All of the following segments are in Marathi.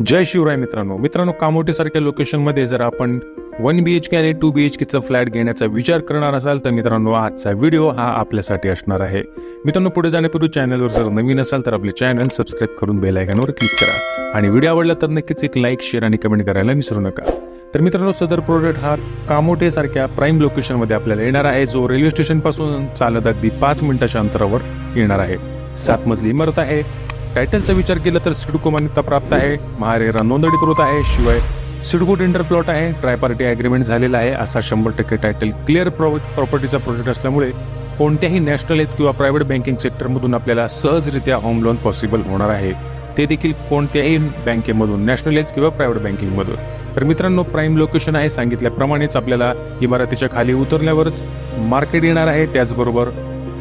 जय शिवराय मित्रांनो. मित्रांनो कामोटीसारख्या लोकेशनमध्ये जर आपण वन बी एच के आणि टू बी एच केचा फ्लॅट घेण्याचा विचार करणार असाल तर मित्रांनो आजचा व्हिडिओ हा आपल्यासाठी असणार आहे. मित्रांनो पुढे जाण्यापूर्वी चॅनलवर जर नवीन असाल तर आपले चॅनल सबस्क्राईब करून बेल आयकॉनवर क्लिक करा. आणि व्हिडिओ आवडला तर नक्कीच एक लाईक शेअर आणि कमेंट करायला विसरू नका. तर मित्रांनो सदर प्रोजेक्ट हा कामोटेसारख्या प्राईम लोकेशनमध्ये आपल्याला येणार आहे. जो रेल्वे स्टेशनपासून चालत अगदी पाच मिनिटाच्या अंतरावर येणार आहे. सात मजली इमारत आहे. टायटलचा विचार केला तर सिडको मान्यता प्राप्त आहे. महारेरा नोंदणीकृत आहे. शिवाय सिडको टेंडर प्लॉट आहे. ट्रायपार्टी अग्रीमेंट झालेला आहे. असा शंभर टक्के टायटल क्लिअर प्रॉपर्टीचा प्रोजेक्ट असल्यामुळे कोणत्याही नॅशनलाइज किंवा प्रायव्हेट बँकिंग सेक्टरमधून आपल्याला सहजरित्या होम लोन पॉसिबल होणार आहे. ते देखील कोणत्याही बँकेमधून नॅशनलाइज किंवा प्रायव्हेट बँकिंगमधून तर मित्रांनो प्राईम लोकेशन आहे. सांगितल्याप्रमाणेच आपल्याला इमारतीच्या खाली उतरल्यावरच मार्केट येणार आहे. त्याचबरोबर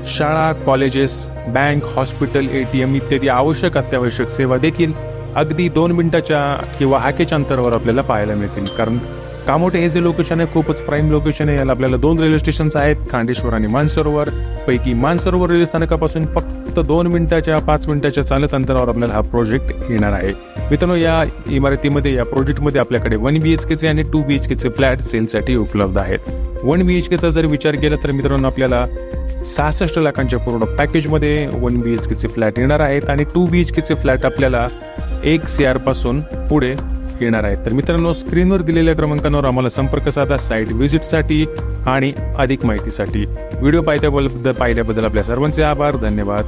शाळा colleges bank hospital A T M इत्यादी आवश्यक अत्यावश्यक सेवा देखील अगदी दोन मिनिटाच्या किंवा हाकेच्या अंतरावर आपल्याला पाहायला मिळतील. कारण कामोटे हे जे लोकेशन आहे खूपच प्राईम लोकेशन आहे. याला आपल्याला दोन रेल्वे स्टेशन्स आहेत खांडेश्वर आणि मानसरोवर. पैकी मानसरोवर रेल्वे स्थानकापासून फक्त दोन मिनिटाच्या पाच मिनिटाच्या चालत अंतरावर आपल्याला हा प्रोजेक्ट येणार आहे. मित्रांनो या इमारतीमध्ये या प्रोजेक्टमध्ये आपल्याकडे वन बी एच केचे आणि टू बी एच केचे फ्लॅट सेलसाठी उपलब्ध आहेत. वन बी एच केचा जर विचार केला तर मित्रांनो आपल्याला सहासष्ट लाखांच्या पूर्ण पॅकेजमध्ये वन बी एच केचे फ्लॅट येणार आहेत. आणि टू बी एच केचे फ्लॅट आपल्याला एक सी आरपासून पुढे येणार आहेत. तर मित्रांनो स्क्रीनवर दिलेल्या क्रमांकांवर आम्हाला संपर्क साधा साईट व्हिजिटसाठी आणि अधिक माहितीसाठी. व्हिडिओ पाहिल्याबद्दल पाहिल्याबद्दल आपल्या सर्वांचे आभार धन्यवाद.